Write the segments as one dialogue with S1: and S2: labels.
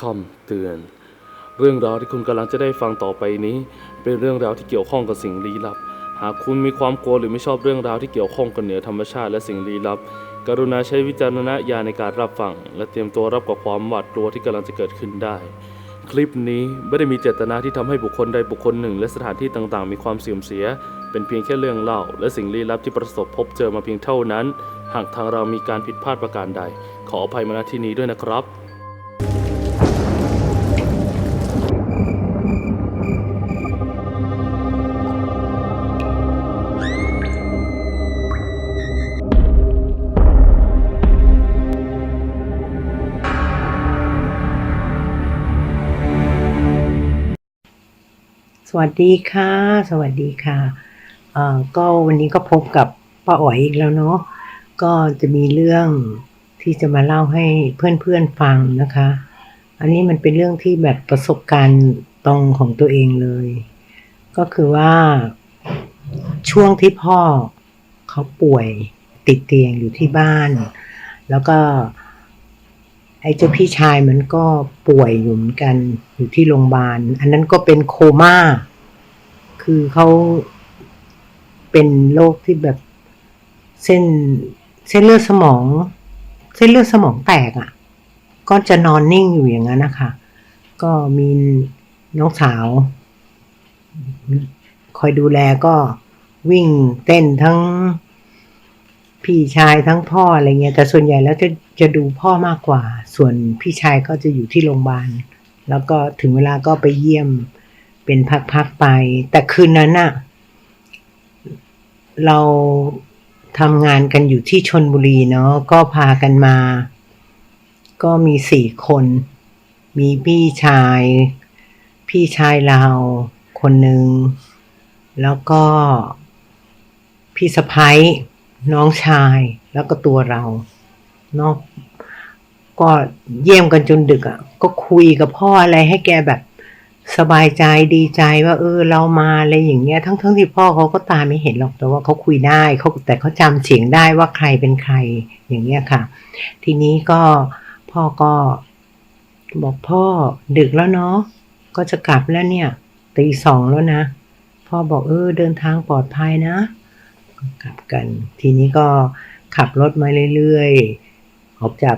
S1: คำเตือน เรื่องราวที่คุณกำลังจะได้ฟังต่อไปนี้ เป็นเรื่องราวที่เกี่ยวข้องกับสิ่งลี้ลับ หากคุณมีความกลัวหรือไม่ชอบเรื่องราวที่เกี่ยวข้องกับเหนือธรรมชาติและสิ่งลี้ลับ กรุณาใช้วิจารณญาณในการรับฟัง และเตรียมตัวรับกับความหวาดกลัวที่กำลังจะเกิดขึ้นได้ คลิปนี้ไม่ได้มีเจตนาที่ทำให้บุคคลใดบุคคลหนึ่ง และสถานที่ต่างๆ มีความเสื่อมเสีย เป็นเพียงแค่เรื่องเล่า และสิ่งลี้ลับที่ประสบพบเจอมาเพียงเท่านั้น หากทางเรามีการผิดพลาดประการใด ขออภัยมาณที่นี้ด้วยนะครับ
S2: สวัสดีค่ะ สวัสดีค่ะอ่อก็วันนี้ก็พบกับป้าอ๋อยอีกแล้วเนาะก็จะมีเรื่องที่จะมาเล่าให้เพื่อนๆฟังนะคะ อันนี้มันเป็นเรื่องที่แบบประสบการณ์ตรงของตัวเองเลย ก็คือว่าช่วงที่พ่อเขาป่วยติดเตียงอยู่ที่บ้าน แล้วก็ ไอ้เจ้าพี่ชายมันก็ป่วยอยู่เหมือนกันอยู่ที่โรงพยาบาล อันนั้นก็เป็นโคม่า คือเขาเป็นโรคที่แบบเส้นเส้นเลือดสมอง เส้นเลือดสมองแตกอะ่ะ ก็จะนอนนิ่งอยู่อย่างนั้นนะคะก็มีน้องสาว คอยดูแลก็วิ่งเต้นทั้ง พี่ชายทั้งพ่ออะไรเงี้ยแต่ส่วนใหญ่แล้วจะจะดูพ่อมากกว่า ส่วนพี่ชายก็จะอยู่ที่โรงพยาบาลแล้วก็ถึงเวลาก็ไปเยี่ยมเป็นพักๆไป แต่คืนนั้นน่ะเราทำงานกันอยู่ที่ชนบุรีเนาะก็พากันมา ก็มีสี่คน มีพี่ชาย พี่ชายเราคนหนึ่งแล้วก็พี่สะพ้าย น้องชายแล้วก็ตัวเราเนาะก็เยี่ยมกันจนดึกอะ่ะ ก็คุยกับพ่ออะไรให้แกแบบสบายใจดีใจว่า เออ เรามาอะไรอย่างเงี้ย ทั้งทั้งที่พ่อเขาก็ตาไม่เห็นหรอกแต่ว่าเขาคุยได้เขาแต่เขาจำเสียงได้ว่าใครเป็นใครอย่างเงี้ยค่ะ ทีนี้ก็พ่อก็บอกพ่อดึกแล้วเนาะก็จะกลับแล้วเนี่ยตีสองแล้วนะ พ่อบอกเออเดินทางปลอดภัยนะ กลับกัน ทีนี้ก็ขับรถมาเรื่อยๆ ออกจาก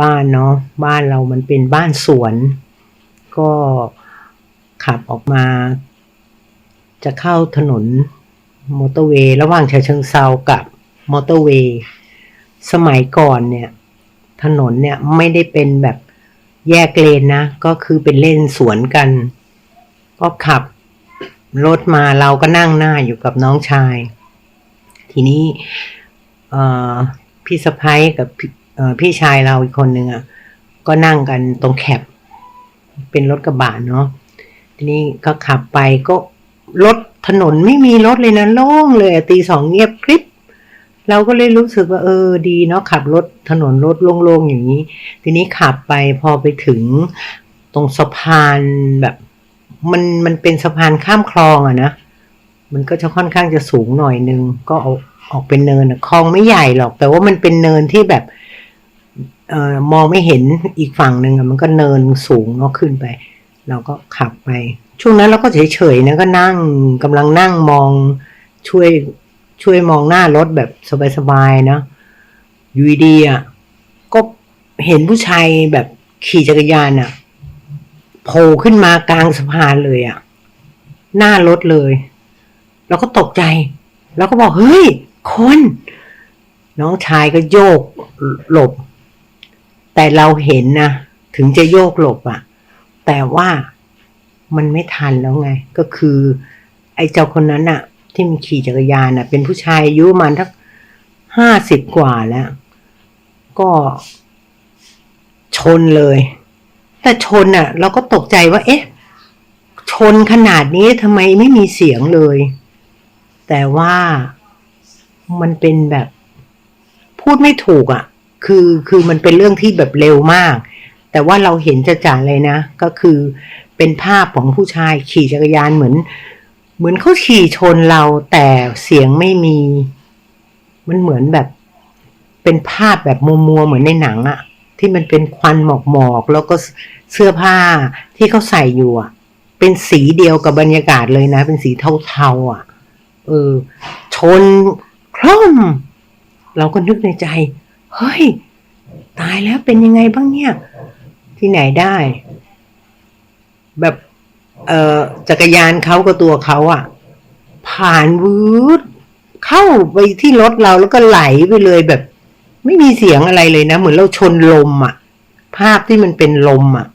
S2: บ้านเนาะ บ้านเรามันเป็นบ้านสวน ก็ขับออกมา จะเข้าถนนมอเตอร์เวย์ระหว่างฉะเชิงเซากับมอเตอร์เวย์ สมัยก่อนเนี่ย ถนนเนี่ยไม่ได้เป็นแบบแยกเลนนะ ก็คือเป็นเลนสวนกัน ก็ขับรถมาเราก็นั่งหน้าอยู่กับน้องชาย ทีนี้พี่สะพ้ายกับพี่เอ่อพี่ชายเราอีกคนหนึ่งอะก็นั่งกันตรงแคปเป็นรถกระบะเนาะทีนี้ก็ขับไปก็รถถนนไม่มีรถเลยนะโล่งเลยตีสองเงียบกริบเราก็เลยรู้สึกว่าเออดีเนาะขับรถถนนรถโล่งๆอย่างนี้ ทีนี้ขับไปพอไปถึงตรงสะพานแบบ มันมันเป็นสะพานข้ามคลองอะนะ มันก็จะค่อนข้างจะสูงหน่อยนึง ก็เอาออกเป็นเนินคลองไม่ใหญ่หรอก แต่ว่ามันเป็นเนินที่แบบเอ่อมองไม่เห็นอีกฝั่งหนึ่งมันก็เนินสูงเนาะขึ้นไป เราก็ขับไป ช่วงนั้นเราก็เฉยๆนะก็นั่งกำลังนั่งมองช่วยช่วยมองหน้ารถแบบสบายๆนะยูดีอะก็เห็นผู้ชายแบบขี่จักรยานอะโผล่ขึ้นมากลางสะพานเลยอะ หน้ารถเลย แล้วก็ตกใจ แล้วก็บอกเฮ้ย คน น้องชายก็โยกหลบ แต่เราเห็นนะถึงจะโยกหลบอะแต่ว่ามันไม่ทันแล้วไง ก็คือ ไอ้เจ้าคนนั้นอะที่มันขี่จักรยานอะเป็นผู้ชายอายุมาณทักห้าสิบกว่าแล้ว ก็ชนเลย แต่ชนอะเราก็ตกใจว่า เอ๊ะ ชนขนาดนี้ทำไมไม่มีเสียงเลย แต่ว่ามันเป็นแบบ พูดไม่ถูกอะ่ะ คือคือมันเป็นเรื่องที่แบบเร็วมาก แต่ว่าเราเห็นจะจ่าเลยนะ ก็คือเป็นภาพของผู้ชายขี่จักรยานเหมือน เหมือนเขาขี่ชนเราแต่เสียงไม่มี มันเหมือนแบบเป็นภาพแบบมัวๆเหมือนในหนังอะที่มันเป็นควันหมอกหมอกแล้วก็เสื้อผ้าที่เขาใส่อยู่อะเป็นสีเดียวกับบรรยากาศเลยนะ เป็นสีเทาๆอะ เออ ชนคล่อม เราก็นึกในใจ เฮ้ย ตายแล้วเป็นยังไงบ้างเนี่ย ที่ไหนได้ แบบ เออจักรยานเขากับตัวเขาอะผ่านวืดเข้าไปที่รถเราแล้วก็ไหลไปเลยแบบ ไม่มีเสียงอะไรเลยนะ เหมือนเราชนลมอะภาพที่มันเป็นลมอะ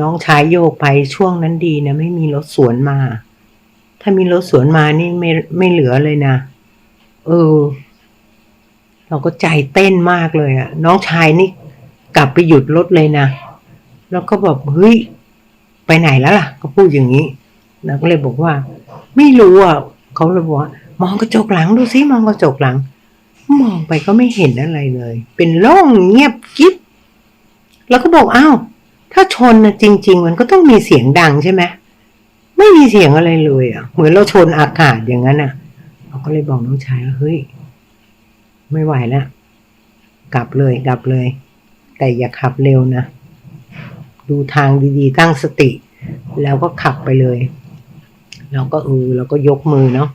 S2: น้องชายโยกไปช่วงนั้นดีนะ ไม่มีรถสวนมาามีรถสวนมานี่ไม่ไม่เหลือเลยนะ เออ เราก็ใจเต้นมากเลยอะน้องชายนี่กลับไปหยุดรถเลยนะ แล้วก็บอกเฮ้ย ไปไหนแล้วล่ะ ก็พูดอย่างนี้เราก็เลยบอกว่า ไม่รู้อะเขาเลยบอกว่ามองกระจกหลังดูซิมองกระจกหลัง มองไปก็ไม่เห็นอะไรเลย เป็นโล่งเงียบกิ๊บแล้วก็บอกอ้าวถ้าชนนะจริง ๆ มันก็ต้องมีเสียงดังใช่ไหม ไม่มีเสียงอะไรเลยอะ เหมือนเราชนอากาศอย่างนั้นอะเราก็เลยบอกน้องชายว่าเฮ้ย ไม่ไหวแล้วกลับเลยกลับเลย แต่อย่าขับเร็วนะ ดูทางดีๆ ตั้งสติ แล้วก็ขับไปเลยเราก็เออเราก็ยกมือเนาะ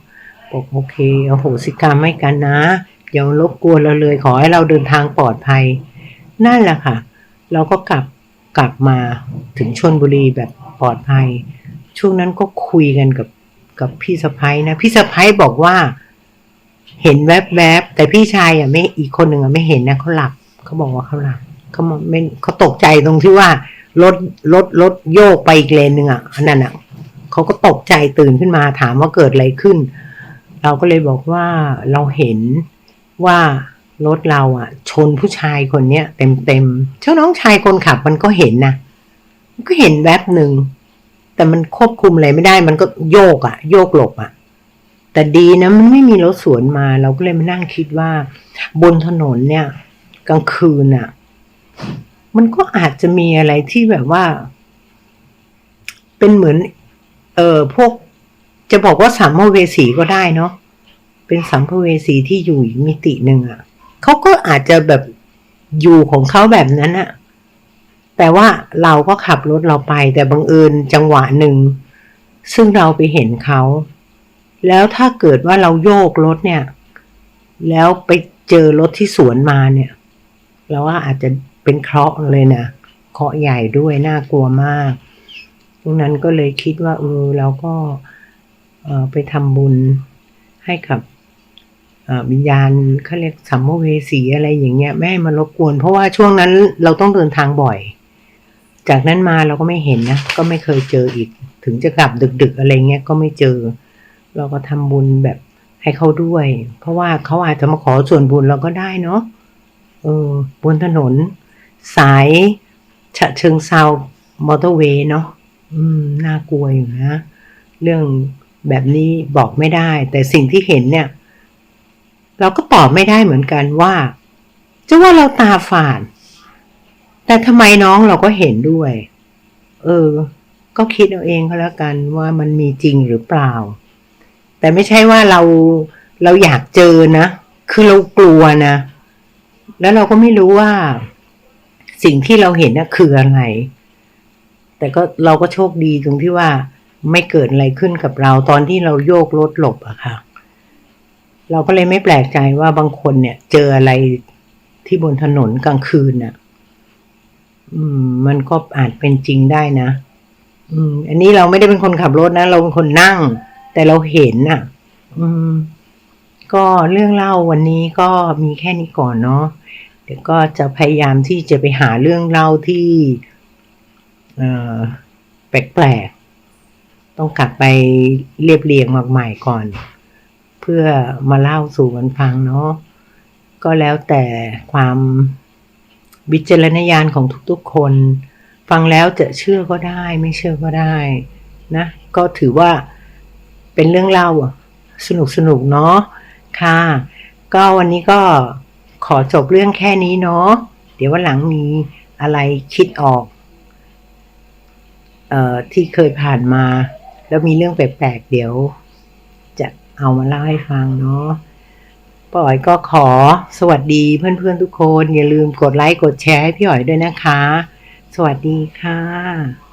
S2: บอกโอเคเอาโหสิกรรมให้กันนะอย่ารบกวนเราเลยขอให้เราเดินทางปลอดภัย นั่นแหละค่ะ เราก็กลับกลับมาถึงชนบุรีแบบปลอดภัย ช่วงนั้นก็คุยกันกับกับพี่สะพ้ยนะ พี่สะพ้ยบอกว่า เห็นแวบๆแต่พี่ชายอะไม่อีกคนหนึ่งอะไม่เห็นนะเขาหลับเขาบอกว่าเขาหลับเขามองไม่เขาตกใจตรงที่ว่ารถรถรถโยกไปอีกเลนหนึ่งอะอันนั้นอะเขาก็ตกใจตื่นขึ้นมาถามว่าเกิดอะไรขึ้น เราก็เลยบอกว่าเราเห็นว่ารถเราอะ ชนผู้ชายคนเนี้ยเต็มเต็มเจ้าน้องชายคนขับมันก็เห็นนะก็เห็นแวบหนึ่ง แต่มันควบคุมอะไรไม่ได้มันก็โยกอะโยกหลบอะแต่ดีนะมันไม่มีรถสวนมา เราก็เลยมานั่งคิดว่า บนถนนเนี่ย กลางคืนอะมันก็อาจจะมีอะไรที่แบบว่า เป็นเหมือน เออพวก จะบอกว่าสัมภเวสีก็ได้เนาะเป็นสัมภเวสีที่อยู่อีกมิติหนึ่งอะเขาก็อาจจะแบบอยู่ของเขาแบบนั้นอะ แต่ว่าเราก็ขับรถเราไปแต่บังเอิญจังหวะหนึ่ง ซึ่งเราไปเห็นเขา แล้วถ้าเกิดว่าเราโยกรถเนี่ย แล้วไปเจอรถที่สวนมาเนี่ย เราว่าอาจจะเป็นเคราะห์เลยนะเคราะห์ใหญ่ด้วยน่ากลัวมากตรงนั้นก็เลยคิดว่าเออเราก็ไปทำบุญให้กับวิญญาณเขาเรียกสัมภเวสีอะไรอย่างเงี้ยไม่ให้มารบกวน เพราะว่าช่วงนั้นเราต้องเดินทางบ่อย จากนั้นมาเราก็ไม่เห็นนะ ก็ไม่เคยเจออีก ถึงจะกลับดึก ๆ อะไรเงี้ยก็ไม่เจอ เราก็ทำบุญแบบให้เขาด้วย เพราะว่าเขาอาจจะมาขอส่วนบุญเราก็ได้เนาะเออบนถนน สายฉะเชิงเซามอเตอร์เวย์เนาะอืมน่ากลัวอยู่นะ เรื่องแบบนี้บอกไม่ได้ แต่สิ่งที่เห็นเนี่ย เราก็ตอบไม่ได้เหมือนกันว่า จะว่าเราตาฝาด แต่ทำไมน้องเราก็เห็นด้วย เออ ก็คิดเอาเองก็แล้วกันว่ามันมีจริงหรือเปล่า แต่ไม่ใช่ว่าเราเราอยากเจอนะ คือเรากลัวนะ แล้วเราก็ไม่รู้ว่า สิ่งที่เราเห็นน่ะคืออะไร แต่ก็เราก็โชคดีตรงที่ว่าไม่เกิดอะไรขึ้นกับเราตอนที่เราโยกรถหลบอะค่ะ เราก็เลยไม่แปลกใจว่าบางคนเนี่ย เจออะไรที่บนถนนกลางคืนน่ะ อืม มันก็อาจเป็นจริงได้นะอืม อันนี้เราไม่ได้เป็นคนขับรถนะ เราเป็นคนนั่ง แต่เราเห็นน่ะ อืม ก็เรื่องเล่าวันนี้ก็มีแค่นี้ก่อนเนาะเดี๋ยวก็จะพยายามที่จะไปหาเรื่องเล่าที่เอ่อแปลกๆต้องกลับไปเรียบเรียงมาใหม่ก่อน เพื่อมาเล่าสู่กันฟังเนาะก็แล้วแต่ความ วิจารณญาณของทุกๆคน ฟังแล้วจะเชื่อก็ได้ไม่เชื่อก็ได้นะก็ถือว่าเป็นเรื่องเล่าอะสนุกสนุกเนาะค่ะ ก็วันนี้ก็ขอจบเรื่องแค่นี้เนาะเดี๋ยววันหลังมีอะไรคิดออกเอ่อที่เคยผ่านมา แล้วมีเรื่องแปลกๆเดี๋ยว จะเอามาเล่าให้ฟังเนาะ ป้าอ๋อยก็ขอสวัสดีเพื่อนๆทุกคน อย่าลืมกดไลค์กดแชร์ให้พี่อ๋อยด้วยนะคะ สวัสดีค่ะ